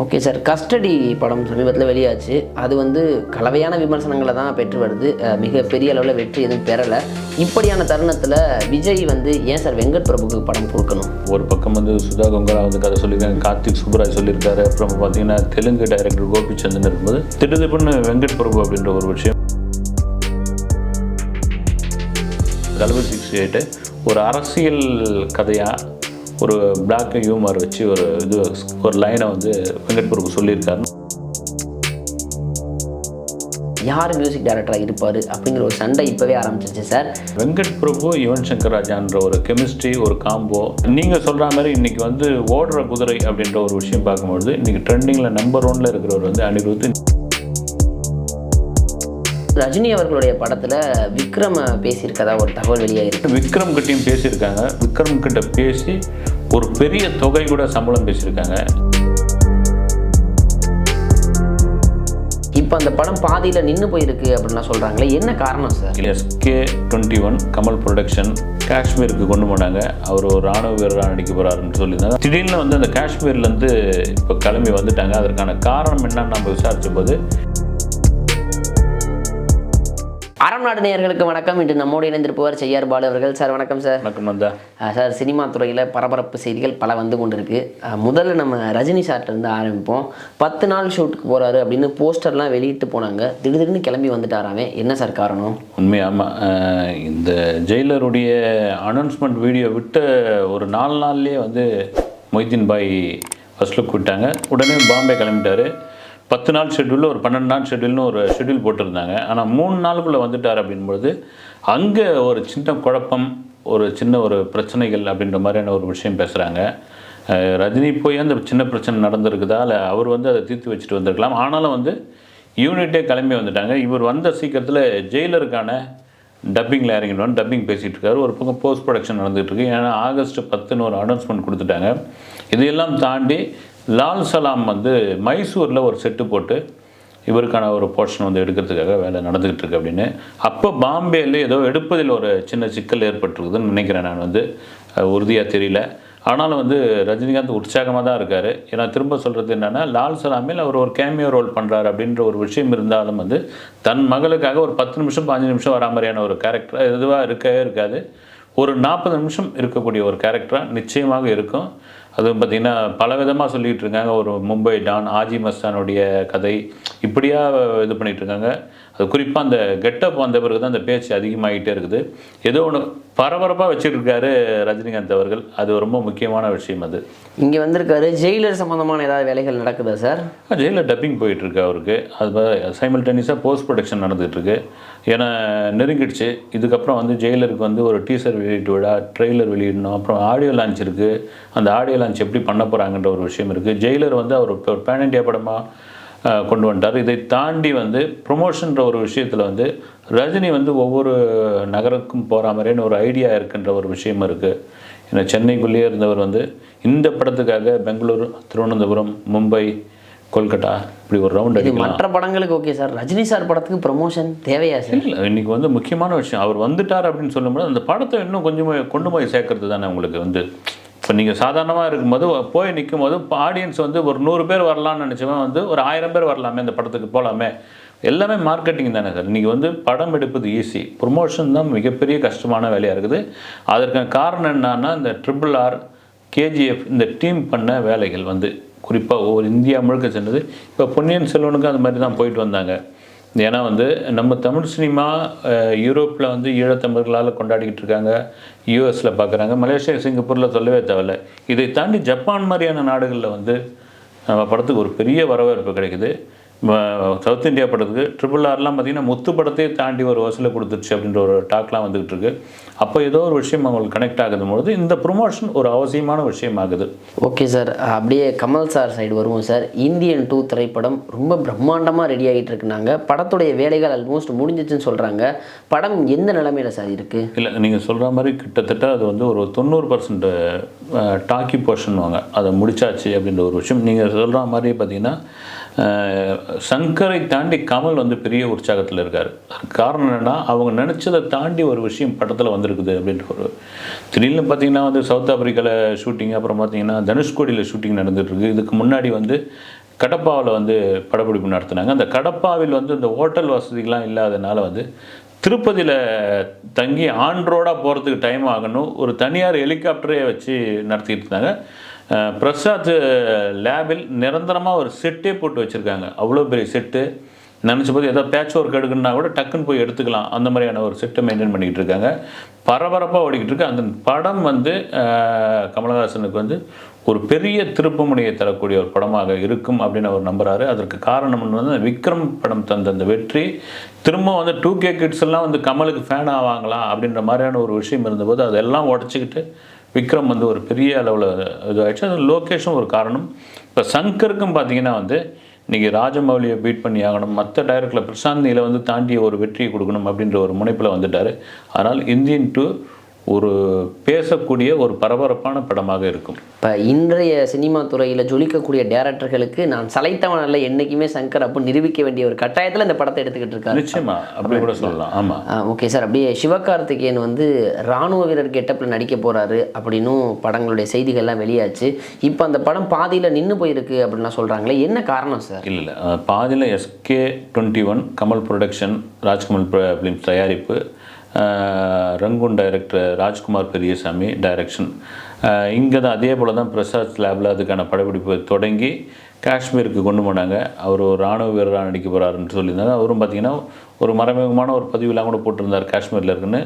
Okay sir custody படம் சமீபத்தில் வெளியாச்சு. அது வந்து கலவையான விமர்சனங்களை தான் பெற்று வருது. மிக பெரிய அளவில் வெற்றி எதுவும் பெறலை. இப்படியான தருணத்தில் விஜய் வந்து ஏன் சார் வெங்கட் பிரபுக்கு படம் கொடுக்கணும்? ஒரு பக்கம் வந்து சுதா கொங்கரா வந்து கதை சொல்லியிருக்காங்க கார்த்திக் சுப்ராஜ் சொல்லியிருக்காரு. அப்புறம் பார்த்தீங்கன்னா தெலுங்கு டைரக்டர் கோபிச்சந்திரன் இருக்கும்போது திடுதிப்புன்னு வெங்கட் பிரபு அப்படின்ற ஒரு விஷயம். தளபதி சிக்ஸ்டி எயிட்டு ஒரு அரசியல் கதையாக ஒரு பிளாக் ஹியூமர் வச்சு ஒரு இது ஒரு லைனை வந்து வெங்கட் பிரபு சொல்லியிருக்காரு. யார் மியூசிக் டைரக்டராக இருப்பார் அப்படிங்கிற ஒரு சண்டை இப்போவே ஆரம்பிச்சிருச்சு சார் வெங்கட் பிரபு யுவன் சங்கர் ராஜான்ற ஒரு கெமிஸ்ட்ரி ஒரு காம்போ நீங்கள் சொல்கிற மாதிரி இன்னைக்கு வந்து ஓடுற குதிரை அப்படின்ற ஒரு விஷயம் பார்க்கும்பொழுது இன்னைக்கு ட்ரெண்டிங்கில் நம்பர் ஒன்ல இருக்கிறவர் வந்து அனிருத். ரஜினி அவர்களுடைய படத்தில் விக்ரம் பேசியிருக்கதா ஒரு தகவல் வெளியாயிருக்கு. விக்ரம் கிட்டையும் பேசியிருக்காங்க. விக்ரம் கிட்ட பேசி ஒரு பெரிய தொகை கூட சம்பளம் பேசியிருக்காங்க. இப்போ அந்த படம் பாதியில் நின்று போயிருக்கு அப்படின்லாம் சொல்கிறாங்களே என்ன காரணம் sir? SK twenty one Kamal production காஷ்மீருக்கு கொண்டு போனாங்க. அவர் ஒரு ராணுவ வீரராக நடிக்க போகிறாருன்னு சொல்லியிருந்தாங்க. திடீர்னு வந்து அந்த காஷ்மீர்லேருந்து இப்போ கிளம்பி வந்துட்டாங்க. அதற்கான காரணம் என்னன்னு நம்ம விசாரித்த போது அறம் நாடு நேயர்களுக்கு வணக்கம். இன்று நம்மோடு இணைந்திருப்பவர் செய்யார் பாலு அவர்கள். சார் வணக்கம் சார். வணக்கம் சார் சினிமா துறையில் பரபரப்பு செய்திகள் பல வந்து கொண்டிருக்கு. அஹ் முதல்ல நம்ம ரஜினி சார்ட்ட இருந்து ஆரம்பிப்போம். பத்து நாள் ஷூட்டுக்கு போகிறாரு அப்படின்னு போஸ்டர்லாம் வெளியிட்டு போனாங்க. திடீர்னு கிளம்பி வந்துட்டாராமே என்ன சார் காரணம்? உண்மை ஆமாம் இந்த ஜெயிலருடைய அனௌன்ஸ்மெண்ட் வீடியோ விட்ட ஒரு நாலு நாள்லேயே வந்து மொய்தீன் பாய் ஃபர்ஸ்ட் லுக் விட்டாங்க. உடனே பாம்பே கிளம்பிட்டாரு. பத்து நாள் ஷெட்யூலில் ஒரு பன்னெண்டு நாள் ஷெட்யூல்னு ஒரு ஷெட்யூல் போட்டிருந்தாங்க. ஆனால் மூணு நாளுக்குள்ளே வந்துட்டார் அப்படின்பொழுது அங்கே ஒரு சின்ன குழப்பம் ஒரு சின்ன ஒரு பிரச்சனைகள் அப்படின்ற மாதிரியான ஒரு விஷயம் பேசுகிறாங்க ரஜினி போய் அந்த சின்ன பிரச்சனை நடந்திருக்குதா? இல்லை அவர் வந்து அதை தீர்த்து வச்சுட்டு வந்திருக்கலாம். ஆனாலும் வந்து யூனிட்டே கிளம்பி வந்துட்டாங்க. இவர் வந்த சீக்கிரத்தில் ஜெயிலருக்கான டப்பிங்கில் இறங்கிடுவோம் டப்பிங் பேசிகிட்டு இருக்காரு. ஒரு பக்கம் போஸ்ட் ப்ரொடக்ஷன் நடந்துகிட்டு இருக்கு. ஏன்னா ஆகஸ்ட் பத்துன்னு ஒரு அனௌன்ஸ்மெண்ட் கொடுத்துட்டாங்க. இதையெல்லாம் தாண்டி லால் சலாம் வந்து மைசூரில் ஒரு செட்டு போட்டு இவருக்கான ஒரு போர்ஷன் வந்து எடுக்கிறதுக்காக வேலை நடந்துக்கிட்டு இருக்கு அப்படின்னு. அப்போ பாம்பேல ஏதோ எடுப்பதில் ஒரு சின்ன சிக்கல் ஏற்பட்டிருக்குதுன்னு நினைக்கிறேன் நான் வந்து. உறுதியாக தெரியல. ஆனாலும் வந்து ரஜினிகாந்த் உற்சாகமாக தான் இருக்கார். ஏன்னா திரும்ப சொல்கிறது என்னென்னா லால் சலாமில் அவர் ஒரு கேமியோ ரோல் பண்ணுறாரு அப்படின்ற ஒரு விஷயம் இருந்தாலும் வந்து தன் மகளுக்காக ஒரு பத்து நிமிஷம் பாஞ்சு நிமிஷம் வரா மாதிரியான ஒரு கேரக்டர் இதுவாக இருக்கவே இருக்காது. ஒரு நாற்பது நிமிஷம் இருக்கக்கூடிய ஒரு கேரக்டராக நிச்சயமாக இருக்கும். அதுவும் பார்த்திங்கன்னா பல விதமாக சொல்லிகிட்டு இருக்காங்க. ஒரு மும்பை டான் ஆஜி மஸ்தானுடைய கதை. இப்படியாக இது பண்ணிகிட்டு இருக்காங்க. குறிப்பாக அந்த கெட்டப் வந்த பிறகு தான் அந்த பேச்சு அதிகமாகிட்டே இருக்குது. ஏதோ ஒன்று பரபரப்பாக வச்சுருக்காரு ரஜினிகாந்த் அவர்கள். அது ரொம்ப முக்கியமான விஷயம் அது. இங்கே வந்திருக்காரு. ஜெயிலர் சம்மந்தமான ஏதாவது வேலைகள் நடக்குதா சார்? ஜெயிலில் டப்பிங் போயிட்டுருக்கு அவருக்கு. அது சைமல்டேனியஸாக போஸ்ட் ப்ரொடக்ஷன் நடந்துகிட்ருக்கு. ஏன்னா நெருங்கிடுச்சு. இதுக்கப்புறம் வந்து ஜெயிலருக்கு வந்து ஒரு டீசர் வெளியிட்டு விழா ட்ரெய்லர் வெளியிடணும். அப்புறம் ஆடியோ லான்ச் இருக்குது அந்த ஆடியோ லான்ச் எப்படி பண்ண போகிறாங்கன்ற ஒரு விஷயம் இருக்குது ஜெயிலர் வந்து அவர் பேன் இண்டியா படமாக கொண்டு வந்துட்டார். இதை தாண்டி வந்து ப்ரொமோஷன்ற ஒரு விஷயத்தில் வந்து ரஜினி வந்து ஒவ்வொரு நகருக்கும் போகிற மாதிரியான ஒரு ஐடியா இருக்குன்ற ஒரு விஷயம் இருக்குது ஏன்னா சென்னைக்குள்ளேயே இருந்தவர் வந்து இந்த படத்துக்காக பெங்களூர் திருவனந்தபுரம் மும்பை கொல்கட்டா இப்படி ஒரு ரவுண்ட் அடிக்கலாம். மற்ற படங்களுக்கு ஓகே சார் ரஜினி சார் படத்துக்கு ப்ரமோஷன் தேவையா சார் இல்லை இன்னைக்கு வந்து முக்கியமான விஷயம். அவர் வந்துட்டார் அப்படின்னு சொல்லும்போது அந்த படத்தை இன்னும் கொஞ்சம் கொண்டு போய் சேர்க்கறது தானே உங்களுக்கு வந்து இப்போ நீங்கள் சாதாரணமாக இருக்கும்போது போய் நிற்கும் போது ஆடியன்ஸ் வந்து ஒரு நூறு பேர் வரலாம்னு நினச்சவன் வந்து ஒரு ஆயிரம் பேர் வரலாமே அந்த படத்துக்கு போகலாமே எல்லாமே மார்க்கெட்டிங் தானே சார். இன்றைக்கி வந்து படம் எடுப்பது ஈஸி ப்ரொமோஷன் தான் மிகப்பெரிய கஷ்டமான வேலையாக இருக்குது. அதற்கான காரணம் என்னன்னா இந்த ட்ரிபிள் ஆர் கேஜிஎஃப் இந்த டீம் பண்ண வேலைகள் வந்து குறிப்பாக ஒரு இந்தியா முழுக்க சென்றது இப்போ பொன்னியின் செல்வனுக்கும் அந்த மாதிரி தான் போயிட்டு வந்தாங்க. ஏன்னா வந்து நம்ம தமிழ் சினிமா யூரோப்பில் வந்து ஈழத்தமிழர்களால் கொண்டாடிக்கிட்டு இருக்காங்க. யூஎஸில் பார்க்குறாங்க மலேசியா சிங்கப்பூரில் சொல்லவே தேவையில்ல. இதை தாண்டி ஜப்பான் மாதிரியான நாடுகளில் வந்து நம்ம படத்துக்கு ஒரு பெரிய வரவேற்பு கிடைக்குது. சவுத் இந்தியா படத்துக்கு ட்ரிபிள் ஆர்லாம் பார்த்தீங்கன்னா முத்து படத்தையே தாண்டி ஒரு வசூலை கொடுத்துருச்சு அப்படின்ற ஒரு டாக்லாம் வந்துகிட்டு இருக்கு. அப்போ ஏதோ ஒரு விஷயம் அவங்களுக்கு கனெக்ட் ஆகுதும் பொழுது இந்த ப்ரொமோஷன் ஒரு அவசியமான விஷயம் ஆகுது ஓகே சார் அப்படியே கமல் சார் சைடு வருவோம் சார் இந்தியன் டூ திரைப்படம் ரொம்ப பிரம்மாண்டமாக ரெடி ஆகிட்டு இருக்குனாங்க படத்துடைய வேலைகள் ஆல்மோஸ்ட் முடிஞ்சிச்சுன்னு சொல்கிறாங்க படம் எந்த நிலைமையில சார் இருக்குது இல்லை நீங்கள் சொல்கிற மாதிரி கிட்டத்தட்ட அது வந்து ஒரு தொண்ணூறு பர்சன்ட் டாக்கி போர்ஷன்வாங்க அதை முடிச்சாச்சு அப்படின்ற ஒரு விஷயம். நீங்கள் சொல்கிற மாதிரி பார்த்தீங்கன்னா சங்கரை தாண்டி கமல் வந்து பெரிய உற்சாகத்தில் இருக்கார். காரணம் என்னென்னா அவங்க நினச்சதை தாண்டி ஒரு விஷயம் படத்தில் வந்திருக்குது அப்படின்ற ஒரு திடீர்னு பார்த்தீங்கன்னா வந்து சவுத் ஆப்பிரிக்காவில் ஷூட்டிங் அப்புறம் பார்த்தீங்கன்னா தனுஷ்கோடியில் ஷூட்டிங் நடந்துகிட்ருக்கு இதுக்கு முன்னாடி வந்து கடப்பாவில் வந்து படப்பிடிப்பு நடத்தினாங்க. அந்த கடப்பாவில் வந்து இந்த ஹோட்டல் வசதிகள்லாம் இல்லாதனால வந்து திருப்பதியில் தங்கி ஆன் ரோடாக போகிறதுக்கு டைம் ஆகணும். ஒரு தனியார் ஹெலிகாப்டரே வச்சு நடத்திட்டு இருந்தாங்க. பிரசாத் லேபில் நிரந்தரமாக ஒரு செட்டே போட்டு வச்சுருக்காங்க. அவ்வளோ பெரிய செட்டு. நினச்ச போது ஏதோ பேட்ச் ஒர்க் எடுக்கணும்னா கூட டக்குன்னு போய் எடுத்துக்கலாம். அந்த மாதிரியான ஒரு செட்டை மெயின்டைன் பண்ணிக்கிட்டு இருக்காங்க. பரபரப்பாக ஓடிக்கிட்டு இருக்கு. அந்த படம் வந்து கமலஹாசனுக்கு வந்து ஒரு பெரிய திருப்புமுனையை தரக்கூடிய ஒரு படமாக இருக்கும் அப்படின்னு அவர் நம்புறாரு. அதற்கு காரணம் வந்து விக்ரம் படம் தந்த அந்த வெற்றி. திரும்ப வந்து டூ கே கிட்ஸ் எல்லாம் வந்து கமலுக்கு ஃபேன் ஆவாங்களா அப்படின்ற மாதிரியான ஒரு விஷயம் இருந்தபோது அதெல்லாம் உடச்சிக்கிட்டு விக்ரம் வந்து ஒரு பெரிய அளவில் இதாகிடுச்சு அது லோகேஷும் ஒரு காரணம். இப்போ சங்கருக்கும் பார்த்தீங்கன்னா வந்து இன்றைக்கி ராஜமௌலியை பீட் பண்ணி ஆகணும். மற்ற டைரக்டில் பிரசாந்த் நீல வந்து தாண்டிய ஒரு வெற்றியை கொடுக்கணும் அப்படின்ற ஒரு முனைப்பில் வந்துட்டார். அதனால் இந்தியன் டூ ஒரு பேசக்கூடிய ஒரு பரபரப்பான படமாக இருக்கும். இப்போ இன்றைய சினிமா துறையில் ஜொலிக்கக்கூடிய டேரக்டர்களுக்கு நான் சளைத்தவன் அல்ல என்றைக்குமே சங்கர் அப்போ நிரூபிக்க வேண்டிய ஒரு கட்டாயத்தில் இந்த படத்தை எடுத்துக்கிட்டு இருக்காரு. நிச்சயமா அப்படி கூட சொல்லலாம். ஆமாம் ஓகே சார். அப்படியே சிவகார்த்திகேயன் வந்து ராணுவ வீரர் கெட்டப்பில் நடிக்க போகிறாரு அப்படின்னும் படங்களுடைய செய்திகள்லாம் வெளியாச்சு. இப்போ அந்த படம் பாதியில் நின்று போயிருக்கு அப்படின்லாம் சொல்கிறாங்களே என்ன காரணம் சார்? இல்லை இல்லை. பாதியில் SK twenty one Kamal production Rajkamal films தயாரிப்பு ரங்கூன் டைரக்டர் ராஜ்குமார் பெரியசாமி டைரக்ஷன் இங்கே தான் அதே போல் தான் பிரசாத் லேபில் அதுக்கான படப்பிடிப்பு தொடங்கி காஷ்மீருக்கு கொண்டு போனாங்க. அவர் ஒரு ராணுவ வீரராக நடிக்க போகிறாருன்னு சொல்லியிருந்தாங்க அவரும் பார்த்திங்கன்னா ஒரு மறைமுகமான ஒரு பதிவுலாம் கூட போட்டிருந்தார் காஷ்மீரில் இருக்குன்னு.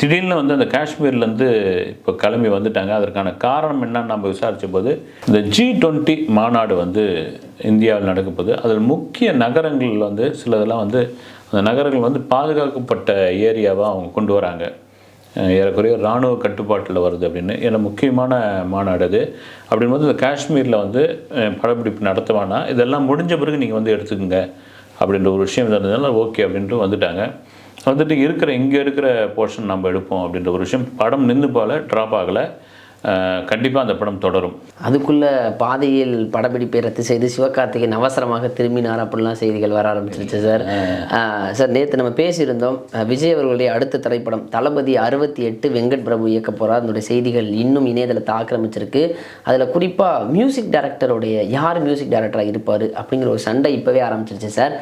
திடீர்னு வந்து அந்த காஷ்மீர்லேருந்து இப்போ கிளம்பி வந்துட்டாங்க. அதற்கான காரணம் என்னன்னு நம்ம விசாரித்த போது இந்த ஜி டுவெண்ட்டி மாநாடு வந்து இந்தியாவில் நடக்கப்போகுது. அதில் முக்கிய நகரங்களில் வந்து சிலதெல்லாம் வந்து அந்த நகரங்கள் வந்து பாதுகாக்கப்பட்ட ஏரியாவாக அவங்க கொண்டு வராங்க. ஏறக்குறைய இராணுவ கட்டுப்பாட்டில் வருது அப்படின்னு. ஏன்னா முக்கியமான மாநாடு அது. அப்படின்போது இந்த காஷ்மீரில் வந்து படப்பிடிப்பு நடத்துவானா? இதெல்லாம் முடிஞ்ச பிறகு நீங்கள் வந்து எடுத்துக்கோங்க அப்படின்ற ஒரு விஷயம் இருந்ததுனால ஓகே அப்படின்ட்டு வந்துட்டாங்க. வந்துட்டு இருக்கிற இங்கே இருக்கிற போர்ஷன் நம்ம எடுப்போம் அப்படின்ற ஒரு விஷயம் படம் நின்று போல ட்ராப் ஆகலை. கண்டிப்பாக அந்த படம் தொடரும். அதுக்குள்ள பாதையில் படப்பிடிப்பை ரத்து செய்து சிவகார்த்திகேயன் அவசரமாக திரும்பினார் அப்படிலாம் செய்திகள் வர ஆரம்பிச்சிருச்சு சார் சார் நேற்று நம்ம பேசியிருந்தோம் விஜய் அவர்களுடைய அடுத்த திரைப்படம் தளபதி அறுபத்தி எட்டு வெங்கட் பிரபு இயக்க போகிறார் அதனுடைய செய்திகள் இன்னும் இணையதளத்தை ஆக்கிரமிச்சிருக்கு. அதில் குறிப்பாக மியூசிக் டைரக்டருடைய யார் மியூசிக் டைரக்டராக இருப்பார் அப்படிங்கிற ஒரு சண்டை இப்போவே ஆரம்பிச்சிருச்சு சார்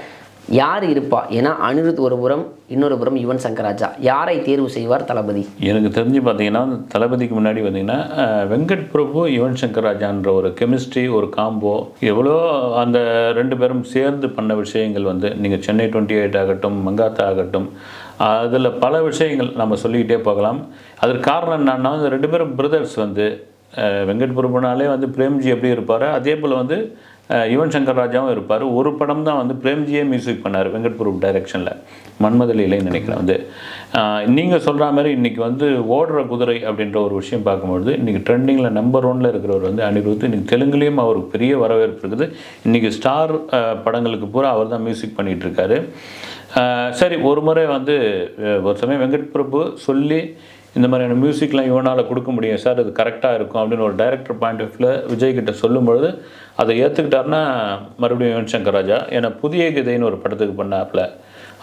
யார் இருப்பா? ஏன்னா அனிருத் ஒரு புறம் இன்னொரு புறம் யுவன் சங்கர் ராஜா யாரை தேர்வு செய்வார் தளபதி? எனக்கு தெரிஞ்சு பார்த்தீங்கன்னா தளபதிக்கு முன்னாடி பார்த்தீங்கன்னா வெங்கட் பிரபு யுவன் சங்கர் ராஜான்ற ஒரு கெமிஸ்ட்ரி ஒரு காம்போ எவ்வளோ அந்த ரெண்டு பேரும் சேர்ந்து பண்ண விஷயங்கள் வந்து நீங்கள் சென்னை டுவெண்ட்டி எயிட் ஆகட்டும் மங்காத்தா ஆகட்டும் அதில் பல விஷயங்கள் நம்ம சொல்லிக்கிட்டே போகலாம். அதற்கு காரணம் என்னன்னா இந்த ரெண்டு பேரும் பிரதர்ஸ் வந்து வெங்கட் பிரபுனாலே வந்து பிரேம்ஜி எப்படி இருப்பார் அதே போல் வந்து யுவன் சங்கர் ராஜாவும் இருப்பார். ஒரு படம் தான் வந்து பிரேம்ஜியே மியூசிக் பண்ணார் வெங்கட் பிரபு டைரக்ஷனில் மன்மதலிலைன்னு நினைக்கிறேன் வந்து. நீங்கள் சொல்கிற மாதிரி இன்றைக்கி வந்து ஓடுற குதிரை அப்படின்ற ஒரு விஷயம் பார்க்கும்பொழுது இன்றைக்கி ட்ரெண்டிங்கில் நம்பர் ஒனில் இருக்கிறவர் வந்து அனிருத். இன்றைக்கி தெலுங்குலேயும் அவருக்கு பெரிய வரவேற்பு இருக்குது. இன்றைக்கி ஸ்டார் படங்களுக்கு பூரா அவர் தான் மியூசிக் பண்ணிகிட்டு இருக்காரு. சரி ஒரு முறை வந்து ஒரு சமயம் வெங்கட் பிரபு சொல்லி இந்த மாதிரியான மியூசிக்லாம் இவனால் கொடுக்க முடியும். சார் அது கரெக்டாக இருக்கும் அப்படின்னு ஒரு டைரக்டர் பாயிண்ட் ஆஃப் வியூவில் விஜய் கிட்ட சொல்லும்பொழுது அதை ஏற்றுக்கிட்டாருன்னா மறுபடியும் யுவன் சங்கர் ராஜா. ஏன்னா புதிய கதைன்னு ஒரு படத்துக்கு பண்ணாப்புல.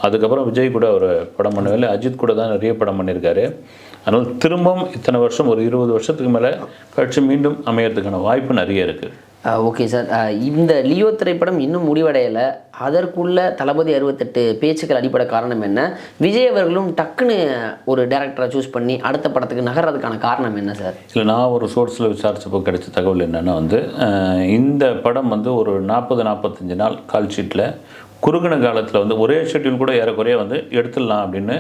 அதுக்கப்புறம் விஜய் கூட ஒரு படம் பண்ணவே இல்லை. அஜித் கூட தான் நிறைய படம் பண்ணியிருக்காரு. அதனால் திரும்பவும் இத்தனை வருஷம் ஒரு இருபது வருஷத்துக்கு மேலே கழிச்சு மீண்டும் அமையறதுக்கான வாய்ப்பு நிறைய இருக்குது ஓகே சார். இந்த லியோ திரைப்படம் இன்னும் முடிவடையலை. அதற்குள்ள தளபதி அறுபத்தெட்டு பேச்சுக்கள் அடிப்படை காரணம் என்ன? விஜய் அவர்களும் டக்குன்னு ஒரு டேரக்டரை சூஸ் பண்ணி அடுத்த படத்துக்கு நகர்றதுக்கான காரணம் என்ன சார்? இல்லை நான் ஒரு சோர்ஸில் விசாரித்தப்போ கிடைச்ச தகவல் என்னென்னா வந்து இந்த படம் வந்து ஒரு நாற்பது நாற்பத்தஞ்சு நாள் கால் ஷீட்டில் குறுகின காலத்தில் வந்து ஒரே ஷெட்யூல் கூட ஏறக்குறைய வந்து எடுத்துடலாம் அப்படின்னு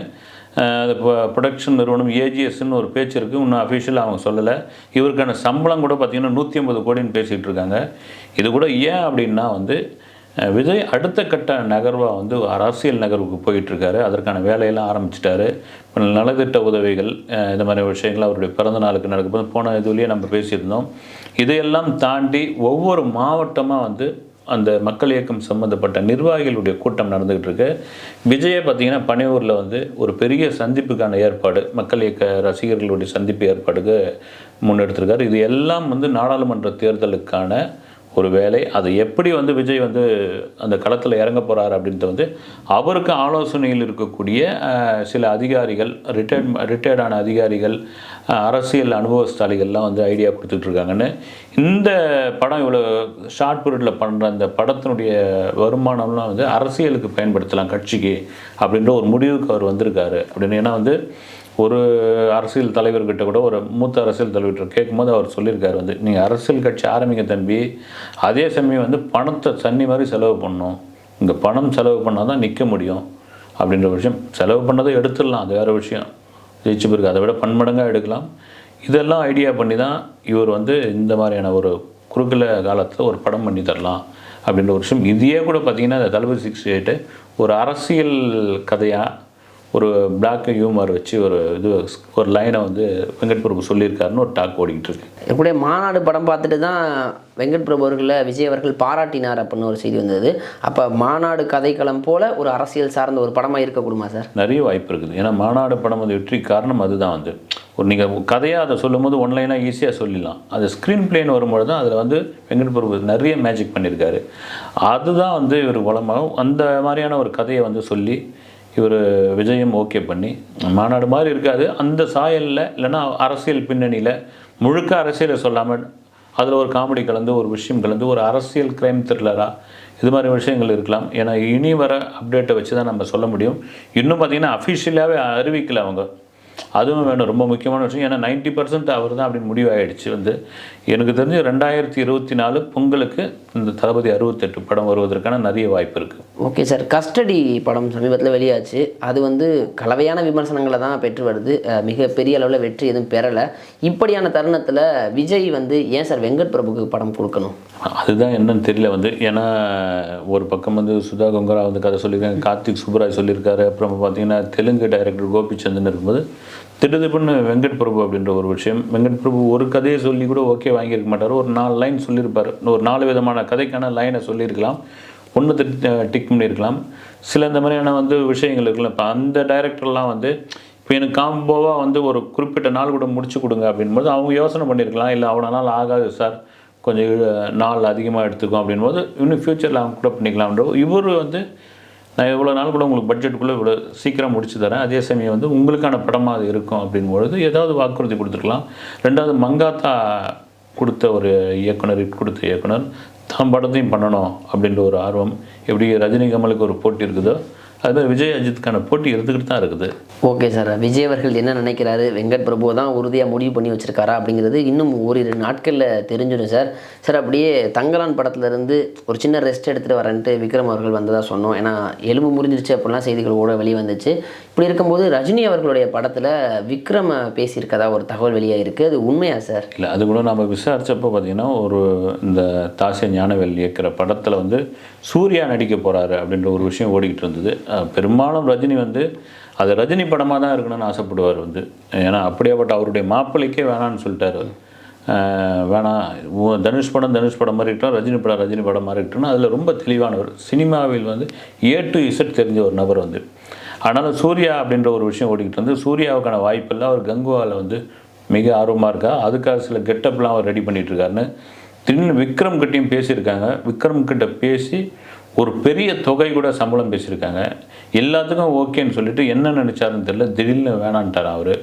ப்ரொடக்ஷன் நிறுவனம் ஏஜிஎஸ்ன்னு ஒரு பேச்சு இருக்குது இன்னும் அஃபிஷியலாக அவங்க சொல்லலை. இவருக்கான சம்பளம் கூட பார்த்திங்கன்னா நூற்றி ஐம்பது கோடின்னு பேசிகிட்டு இருக்காங்க. இது கூட ஏன் அப்படின்னா வந்து விஜய் அடுத்த கட்ட நகர்வாக வந்து அரசியல் நகர்வுக்கு போயிட்டுருக்காரு அதற்கான வேலையெல்லாம் ஆரம்பிச்சிட்டாரு. இப்போ நலத்திட்ட உதவிகள் இந்த மாதிரி விஷயங்கள் அவருடைய பிறந்த நாளுக்கு நடக்கும்போது போன இதுலேயே நம்ம பேசியிருந்தோம். இதையெல்லாம் தாண்டி ஒவ்வொரு மாவட்டமாக வந்து அந்த மக்கள் இயக்கம் சம்மந்தப்பட்ட நிர்வாகிகளுடைய கூட்டம் நடந்துக்கிட்டு இருக்கு விஜயை பார்த்தீங்கன்னா பனையூரில் வந்து ஒரு பெரிய சந்திப்புக்கான ஏற்பாடு மக்கள் இயக்க ரசிகர்களுடைய சந்திப்பு ஏற்பாடுக்கு முன்னெடுத்திருக்காரு. இது எல்லாம் வந்து நாடாளுமன்ற தேர்தலுக்கான ஒரு வேலை அதை எப்படி வந்து விஜய் வந்து அந்த களத்தில் இறங்க போகிறார் அப்படின்றது வந்து அவருக்கு ஆலோசனையில் இருக்கக்கூடிய சில அதிகாரிகள் ரிட்டையர்ட் ரிட்டையர்டான அதிகாரிகள் அரசியல் அனுபவஸ்தாலிகள்லாம் வந்து ஐடியா கொடுத்துட்ருக்காங்கன்னு இந்த படம் இவ்வளோ ஷார்ட் பீரியடில் பண்ணுற அந்த படத்தினுடைய வருமானம்லாம் வந்து அரசியலுக்கு பயன்படுத்தலாம் கட்சிக்கு அப்படின்ற ஒரு முடிவுக்கு அவர் வந்திருக்காரு அப்படின்னு. ஏன்னா வந்து ஒரு அரசியல் தலைவர்கிட்ட கூட ஒரு மூத்த அரசியல் தலைவர்கிட்ட கேட்கும்போது அவர் சொல்லியிருக்காரு வந்து நீங்கள் அரசியல் கட்சி ஆரம்பிங்க தம்பி. அதே சமயம் வந்து பணத்தை தண்ணி மாதிரி செலவு பண்ணணும். இங்கே பணம் செலவு பண்ணால் தான் நிற்க முடியும். அப்படின்ற விஷயம். செலவு பண்ணதை எடுத்துடலாம் அது வேறு விஷயம். ஜெயிச்சு போயிருக்கு அதை விட பன்மடங்காக எடுக்கலாம். இதெல்லாம் ஐடியா பண்ணி தான் இவர் வந்து இந்த மாதிரியான ஒரு குறுக்கல காலத்தில் ஒரு படம் பண்ணி தரலாம் அப்படின்ற ஒரு விஷயம். இதையே கூட பார்த்தீங்கன்னா இந்த தளபதி சிக்ஸ்டி எயிட்டு ஒரு அரசியல் கதையாக ஒரு பிளாக் ஹியூமர் வச்சு ஒரு இது ஒரு லைனை வந்து வெங்கட் பிரபு சொல்லியிருக்காருன்னு ஒரு டாக் ஓடிக்கிட்டு இருக்கு இருக்கக்கூடிய மாநாடு படம் பார்த்துட்டு தான் வெங்கட் பிரபு அவர்களை விஜய் அவர்கள் பாராட்டினார் அப்படின்னு ஒரு செய்தி வந்தது. அப்போ மாநாடு கதைக்களம் போல ஒரு அரசியல் சார்ந்த ஒரு படமாக இருக்கக்கூடுமா சார்? நிறைய வாய்ப்பு இருக்குது. ஏன்னா மாநாடு படம் வந்து வெற்றி காரணம் அதுதான் வந்து. ஒரு நீங்கள் கதையாக அதை சொல்லும்போது ஒன்லைனாக ஈஸியாக சொல்லிடலாம். அது ஸ்க்ரீன் பிளேன்னு வரும்பொழுது தான் அதில் வந்து வெங்கட் பிரபு நிறைய மேஜிக் பண்ணியிருக்காரு. அதுதான் வந்து இவர் வளமாகும் அந்த மாதிரியான ஒரு கதையை வந்து சொல்லி இவர் விஜயம் ஓகே பண்ணி மாநாடு மாதிரி இருக்காது. அந்த சாயலில் இல்லைன்னா அரசியல் பின்னணியில் முழுக்க அரசியலை சொல்லாமல் அதில் ஒரு காமெடி கலந்து ஒரு விஷயம் கலந்து ஒரு அரசியல் கிரைம் த்ரில்லராக இது மாதிரி விஷயங்கள் இருக்கலாம். ஏன்னா இனி வர அப்டேட்டை வச்சு தான் நம்ம சொல்ல முடியும். இன்னும் பார்த்தீங்கன்னா அஃபிஷியலாகவே அறிவிக்கலை அவங்க. அதுவும் வேணும் ரொம்ப முக்கியமான விஷயம். ஏன்னா நைன்ட்டி பர்சன்ட் அவர் தான் அப்படின்னு முடிவாயிடுச்சு வந்து. எனக்கு தெரிஞ்சு ரெண்டாயிரத்தி இருபத்தி நாலு பொங்கலுக்கு இந்த தளபதி அறுபத்தெட்டு படம் வருவதற்கான நிறைய வாய்ப்பு இருக்குது ஓகே சார். கஸ்டடி படம் சமீபத்தில் வெளியாச்சு. அது வந்து கலவையான விமர்சனங்களை தான் பெற்று வருது. மிகப்பெரிய அளவில் வெற்றி எதுவும் பெறலை. இப்படியான தருணத்தில் விஜய் வந்து ஏன் சார் வெங்கட் பிரபுக்கு படம் கொடுக்கணும்? அதுதான் என்னன்னு தெரியல வந்து. ஏன்னா ஒரு பக்கம் வந்து சுதா கொங்கரா வந்து கதை சொல்லியிருக்காங்க கார்த்திக் சுப்ராஜ் சொல்லியிருக்காரு. அப்புறம் பார்த்தீங்கன்னா தெலுங்கு டைரக்டர் கோபிச்சந்தன் இருக்கும்போது திடுதிப்புன்னு வெங்கட் பிரபு அப்படின்ற ஒரு விஷயம். வெங்கட் பிரபு ஒரு கதையை சொல்லி கூட ஓகே வாங்கியிருக்க மாட்டார். ஒரு நாலு லைன் சொல்லியிருப்பார். ஒரு நாலு விதமான கதைக்கான லைனை சொல்லியிருக்கலாம். ஒன்று டிக் பண்ணியிருக்கலாம். சில இந்த மாதிரியான வந்து விஷயங்கள் இருக்குல்ல. இப்போ அந்த டைரக்டர்லாம் வந்து இப்போ எனக்கு காம்போவாக வந்து ஒரு குறிப்பிட்ட நாள் கூட முடிச்சு கொடுங்க அப்படின்போது அவங்க யோசனை பண்ணியிருக்கலாம். இல்லை அவ்வளோ நாள் ஆகாது சார். கொஞ்சம் நாள் அதிகமாக எடுத்துக்கும் அப்படின்போது இன்னும் ஃப்யூச்சரில் அவங்க கூட பண்ணிக்கலாம்ன்ற இவர் வந்து நான் இவ்வளோ நாள் கூட உங்களுக்கு பட்ஜெட்டுக்குள்ளே இவ்வளோ சீக்கிரம் முடிச்சு தரேன். அதே சமயம் வந்து உங்களுக்கான படமாக அது இருக்கும் அப்படின்பொழுது ஏதாவது வாக்குறுதி கொடுத்துருக்கலாம். ரெண்டாவது மங்காத்தா கொடுத்த ஒரு இயக்குனர் கொடுத்த இயக்குனர் தான் படத்தையும் பண்ணணும் அப்படின்ற ஒரு ஆர்வம். எப்படி ரஜினி கமலுக்கு ஒரு போட்டி இருக்குதோ அது மாதிரி விஜய் அஜித்துக்கான போட்டி இருந்துக்கிட்டு தான் இருக்குது. Okay sir. விஜய் அவர்கள் என்ன நினைக்கிறாரு? வெங்கட் பிரபு தான் உறுதியாக முடிவு பண்ணி வச்சிருக்காரா அப்படிங்கிறது இன்னும் ஓரிரு நாட்களில் தெரிஞ்சிடும் சார். சார் அப்படியே தங்கலான் படத்துல இருந்து ஒரு சின்ன ரெஸ்ட் எடுத்துகிட்டு வரேன்ட்டு விக்ரம் அவர்கள் வந்ததாக சொன்னோம். ஏன்னா எலும்பு முறிஞ்சிருச்சு அப்படிலாம் செய்திகள் கூட வெளியே வந்துச்சு. இப்படி இருக்கும்போது ரஜினி அவர்களுடைய படத்தில் விக்ரம் பேசியிருக்கதா ஒரு தகவல் வெளியாகிருக்கு அது உண்மையா சார்? இல்லை அது கூட நம்ம விசாரிச்சப்போ பார்த்தீங்கன்னா ஒரு இந்த தாசிய ஞானவேல் இயக்கிற படத்தில் வந்து சூர்யா நடிக்க போகிறாரு அப்படின்ற ஒரு விஷயம் ஓடிக்கிட்டு இருந்தது. பெரும்பாலும் ரஜினி வந்து அது ரஜினி படமாக தான் இருக்கணும்னு ஆசைப்படுவார் வந்து. ஏன்னா அப்படியேப்பட்ட அவருடைய மாப்பிள்ளைக்கே வேணான்னு சொல்லிட்டாரு வேணாம் உ- தனுஷ் படம் தனுஷ் படம் மாதிரி இருக்கட்டும் ரஜினி படம் ரஜினி படம் மாதிரி இருக்கட்டும் அதில் ரொம்ப தெளிவானவர் சினிமாவில் வந்து ஏ டு இசட் தெரிஞ்ச ஒரு நபர் வந்து. ஆனாலும் சூர்யா அப்படின்ற ஒரு விஷயம் ஓடிக்கிட்டு வந்து சூர்யாவுக்கான வாய்ப்பெல்லாம் அவர் கங்குவாவில் வந்து மிக ஆர்வமாக இருக்கா? அதுக்காக சில கெட்டப்லாம் அவர் ரெடி பண்ணிகிட்ருக்காருன்னு திடீர்னு விக்ரம் கிட்டேயும் பேசியிருக்காங்க. விக்ரம் கிட்ட பேசி ஒரு பெரிய தொகை கூட சம்பளம் பேசியிருக்காங்க. எல்லாத்துக்கும் ஓகேன்னு சொல்லிட்டு என்ன நினச்சாருன்னு தெரியல. திடீர்னு வேணான்ட்டார் அவர்.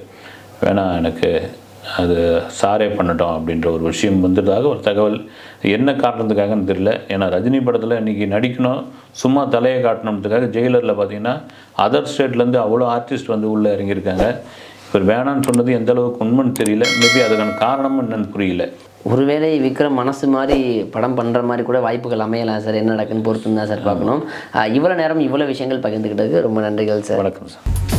வேணாம் எனக்கு அது சாரே பண்ணட்டும் அப்படின்ற ஒரு விஷயம் வந்ததாக ஒரு தகவல். என்ன காரணத்துக்காகன்னு தெரியல. ஏன்னா ரஜினி படத்தில் இன்றைக்கி நடிக்கணும் சும்மா தலையை காட்டணுன்றதுக்காக ஜெயிலரில் பார்த்தீங்கன்னா அதர் ஸ்டேட்லேருந்து அவ்வளோ ஆர்டிஸ்ட் வந்து உள்ளே இறங்கியிருக்காங்க. இவர் வேணான்னு சொன்னது எந்த அளவுக்கு உண்மைன்னு தெரியல. மேபி அதுக்கான காரணமும் என்னன்னு புரியல. ஒருவேளை விக்ரம் மனசு மாதிரி படம் பண்ணுற மாதிரி கூட வாய்ப்புகள் அமையலாம் சார். என்ன நடக்குன்னு பொறுத்து தான் சார் பார்க்கணும். இவ்வளோ நேரம் இவ்வளோ விஷயங்கள் பகிர்ந்துக்கிட்டதுக்கு ரொம்ப நன்றிகள் சார். வணக்கம் சார்.